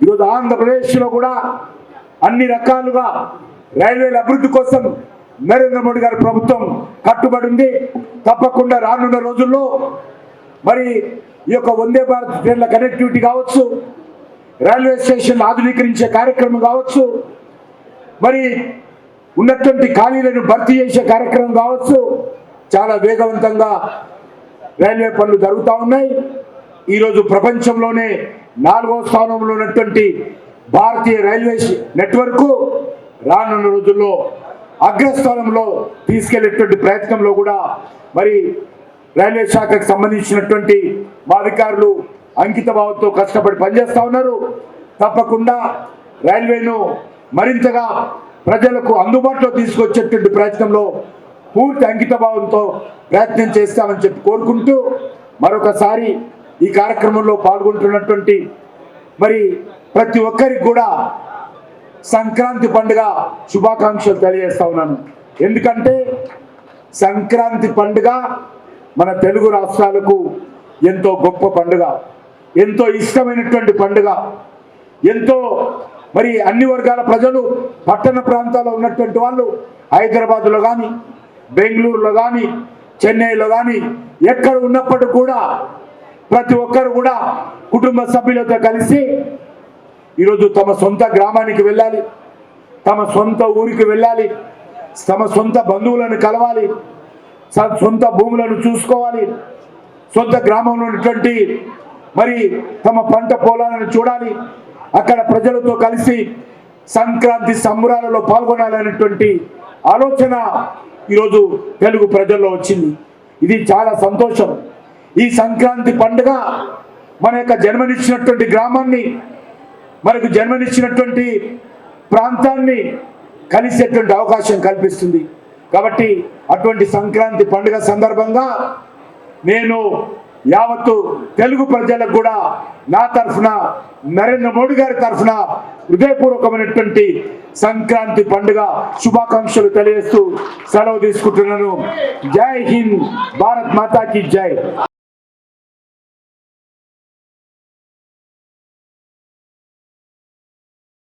ఈరోజు ఆంధ్రప్రదేశ్లో కూడా అన్ని రకాలుగా రైల్వేల అభివృద్ధి కోసం నరేంద్ర మోడీ గారి ప్రభుత్వం కట్టుబడి ఉంది. తప్పకుండా రానున్న రోజుల్లో మరి ఈ యొక్క వందే భారత్ ట్రైన్ల కనెక్టివిటీ కావచ్చు రైల్వే స్టేషన్ ఆధునీకరించే కార్యక్రమం కావచ్చు మరి ఉన్నటువంటి ఖాళీలను భర్తీ చేసే కార్యక్రమం కావచ్చు. చాలా వేగవంతంగా రైల్వే పనులు జరుగుతూ ఉన్నాయి. ఈరోజు ప్రపంచంలోనే నాలుగో స్థానంలో ఉన్నటువంటి భారతీయ రైల్వే నెట్వర్క్ రానున్న రోజుల్లో అగ్రస్థానంలో తీసుకెళ్ళేటువంటి ప్రయత్నంలో కూడా మరి రైల్వే శాఖకు సంబంధించినటువంటి మా అధికారులు అంకిత భావంతో కష్టపడి పనిచేస్తూ ఉన్నారు. తప్పకుండా రైల్వేను మరింతగా ప్రజలకు అందుబాటులో తీసుకొచ్చేటువంటి ప్రయత్నంలో పూర్తి అంకిత భావంతో ప్రయత్నం చేస్తామని చెప్పి కోరుకుంటూ మరొకసారి ఈ కార్యక్రమంలో పాల్గొంటున్నటువంటి మరి ప్రతి ఒక్కరికి కూడా సంక్రాంతి పండుగ శుభాకాంక్షలు తెలియజేస్తా ఉన్నాను. ఎందుకంటే సంక్రాంతి పండుగ మన తెలుగు రాష్ట్రాలకు ఎంతో గొప్ప పండుగ ఎంతో ఇష్టమైనటువంటి పండుగ ఎంతో మరి అన్ని వర్గాల ప్రజలు పట్టణ ప్రాంతాల్లో ఉన్నటువంటి వాళ్ళు హైదరాబాద్లో కానీ బెంగళూరులో కానీ చెన్నైలో కానీ ఎక్కడ ఉన్నప్పటికీ కూడా ప్రతి ఒక్కరు కూడా కుటుంబ సభ్యులతో కలిసి ఈరోజు తమ సొంత గ్రామానికి వెళ్ళాలి తమ సొంత ఊరికి వెళ్ళాలి తమ సొంత బంధువులను కలవాలి స- సొంత భూములను చూసుకోవాలి సొంత గ్రామంలో ఉన్నటువంటి మరి తమ పంట పొలాలను చూడాలి అక్కడ ప్రజలతో కలిసి సంక్రాంతి సంబరాలలో పాల్గొనాలనేటువంటి ఆలోచన ఈరోజు తెలుగు ప్రజల్లో వచ్చింది. ఇది చాలా సంతోషం. ఈ సంక్రాంతి పండుగ మన యొక్క జన్మనిచ్చినటువంటి గ్రామాన్ని మనకు జన్మనిచ్చినటువంటి ప్రాంతాన్ని కలిసేటువంటి అవకాశం కల్పిస్తుంది. కాబట్టి అటువంటి సంక్రాంతి పండుగ సందర్భంగా నేను యావత్తు తెలుగు ప్రజలకు కూడా నా తరఫున నరేంద్ర మోడీ గారి తరఫున హృదయపూర్వకమైనటువంటి సంక్రాంతి పండుగ శుభాకాంక్షలు తెలియజేస్తూ సెలవు తీసుకుంటున్నాను. జై హింద్ భారత్ మాతాకి జై.